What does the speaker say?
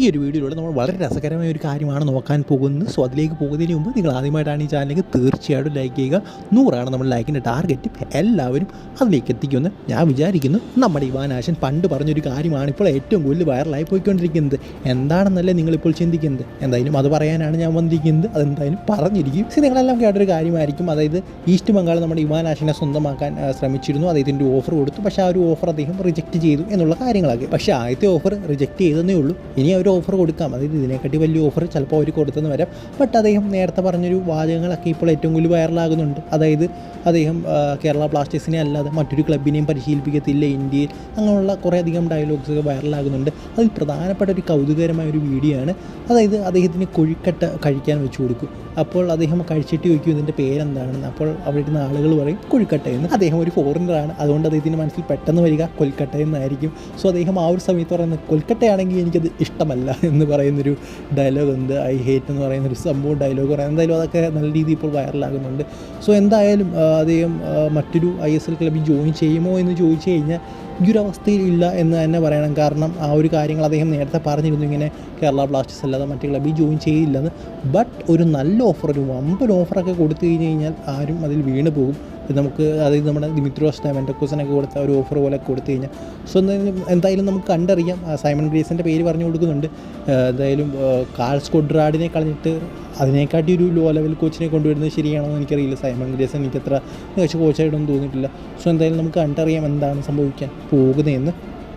ഈ ഒരു വീഡിയോയിലൂടെ നമ്മൾ വളരെ രസകരമായ ഒരു കാര്യമാണ് നോക്കാൻ പോകുന്നത്. സോ അതിലേക്ക് പോകുന്നതിന് മുമ്പ് നിങ്ങൾ ആദ്യമായിട്ടാണ് ഈ ചാനലിലേക്ക് തീർച്ചയായിട്ടും ലൈക്ക് ചെയ്യുക. നൂറാണ് നമ്മൾ ലൈക്കിന്റെ ടാർഗറ്റ് എല്ലാവരും അതിലേക്ക് എത്തിക്കുമെന്ന് ഞാൻ വിചാരിക്കുന്നു. നമ്മുടെ ഇവാനാശൻ പണ്ട് പറഞ്ഞൊരു കാര്യമാണ് ഇപ്പോൾ ഏറ്റവും കൂടുതൽ വൈറലായി പോയിക്കൊണ്ടിരിക്കുന്നത് എന്താണെന്നല്ലേ നിങ്ങളിപ്പോൾ ചിന്തിക്കുന്നത്? എന്തായാലും അത് പറയാനാണ് ഞാൻ വന്നിരിക്കുന്നത്. അതെന്തായാലും പറഞ്ഞിരിക്കും. പക്ഷേ നിങ്ങളെല്ലാം കേട്ടൊരു കാര്യമായിരിക്കും. അതായത് ഈസ്റ്റ് ബംഗാൾ നമ്മുടെ ഇവാനാശിനെ സ്വന്തമാക്കാൻ ശ്രമിച്ചിരുന്നു. അദ്ദേഹത്തിന്റെ ഓഫർ കൊടുത്തു. പക്ഷേ ആ ഒരു ഓഫർ അദ്ദേഹം റിജക്റ്റ് ചെയ്തു എന്നുള്ള കാര്യങ്ങളൊക്കെ. പക്ഷേ ആദ്യത്തെ ഓഫർ റിജക്റ്റ് ചെയ്തതേ ഉള്ളൂ. ഇനി ആ ഒരു ഓഫർ കൊടുക്കാം. അതായത് ഇതിനെക്കാട്ടി വലിയ ഓഫർ ചിലപ്പോൾ അവർ കൊടുത്തെന്ന് വരാം. ബട്ട് അദ്ദേഹം നേരത്തെ പറഞ്ഞൊരു വാചകങ്ങളൊക്കെ ഇപ്പോൾ ഏറ്റവും കൂടുതൽ വൈറലാകുന്നുണ്ട് അതായത് അദ്ദേഹം കേരള ബ്ലാസ്റ്റേഴ്സിനെ അല്ലാതെ മറ്റൊരു ക്ലബിനെയും പരിശീലിപ്പിക്കത്തില്ല. ഇന്ത്യയിൽ അങ്ങനെയുള്ള കുറേയധികം ഡയലോഗ്സ് ഒക്കെ വൈറലാകുന്നുണ്ട് അതിൽ പ്രധാനപ്പെട്ട ഒരു കൗതുകകരമായ ഒരു വീഡിയോ ആണ്. അതായത് അദ്ദേഹത്തിന് കൊഴുക്കട്ട കഴിക്കാൻ വെച്ച് കൊടുക്കും. അപ്പോൾ അദ്ദേഹം കഴിച്ചിട്ട് ചോദിക്കും ഇതിന്റെ പേരെന്താണെന്ന്? അപ്പോൾ അവിടെ ഇരുന്ന ആളുകൾ പറയും കൊഴുക്കട്ട എന്ന്. അദ്ദേഹം ഒരു ഫോറിനറാണ് അതുകൊണ്ട് അദ്ദേഹത്തിന്റെ മനസ്സിൽ പെട്ടെന്ന് വരിക കൊൽക്കട്ട എന്നായിരിക്കും. സോ അദ്ദേഹം ആ ഒരു സമയത്ത് പറയുന്നത് കൊൽക്കട്ടയാണെങ്കിൽ എനിക്കത് ഇഷ്ടമല്ല. എന്ന് പറയുന്നൊരു ഡയലോഗ് ഉണ്ട്. ഐ ഹേറ്റ് എന്ന് പറയുന്നൊരു സംഭവം ഡയലോഗ് പറയാം. എന്തായാലും അതൊക്കെ നല്ല രീതിയിൽ ഇപ്പോൾ വൈറലാകുന്നുണ്ട് സോ എന്തായാലും അദ്ദേഹം മറ്റൊരു ഐ എസ് എൽ ക്ലബിൽ ജോയിൻ ചെയ്യുമോ എന്ന് ചോദിച്ചു കഴിഞ്ഞാൽ ഈ ഒരു അവസ്ഥയിൽ ഇല്ല എന്ന് തന്നെ പറയണം. കാരണം ആ ഒരു കാര്യങ്ങൾ അദ്ദേഹം നേരത്തെ പറഞ്ഞിരുന്നു. ഇങ്ങനെ കേരള ബ്ലാസ്റ്റേഴ്സ് അല്ലാതെ മറ്റു ക്ലബിൽ ജോയിൻ ചെയ്യില്ലെന്ന് ബട്ട് ഒരു നല്ല ഓഫർ ഒരു വമ്പൻ ഓഫറൊക്കെ കൊടുത്തു കഴിഞ്ഞ് കഴിഞ്ഞാൽ ആരും അതിൽ വീണ് പോകും നമുക്ക് അതായത് നമ്മുടെ ദിമിത്രോസ് ഡയമൻഡക്കോസിനൊക്കെ കൊടുത്ത ഒരു ഓഫർ പോലെ കൊടുത്തു കഴിഞ്ഞാൽ. സോ എന്തായാലും നമുക്ക് കണ്ടറിയാം. സൈമൺ ഗ്രേസിന്റെ പേര് പറഞ്ഞു കൊടുക്കുന്നുണ്ട്. എന്തായാലും കാൾസ് കാൾ സ്കൊഡ്രാഡിനെ കളഞ്ഞിട്ട് അതിനെക്കാട്ടി ഒരു ലോ ലെവൽ കോച്ചിനെ കൊണ്ടുവരുന്നത് ശരിയാണോ എന്ന് എനിക്കറിയില്ല. സൈമൺ ഗ്രീസൻ എനിക്കത്ര മികച്ച കോച്ചായിട്ടൊന്നും തോന്നിയിട്ടില്ല. സോ എന്തായാലും നമുക്ക് കണ്ടറിയാം എന്താണ് സംഭവിക്കാൻ പോകുന്നതെന്ന്.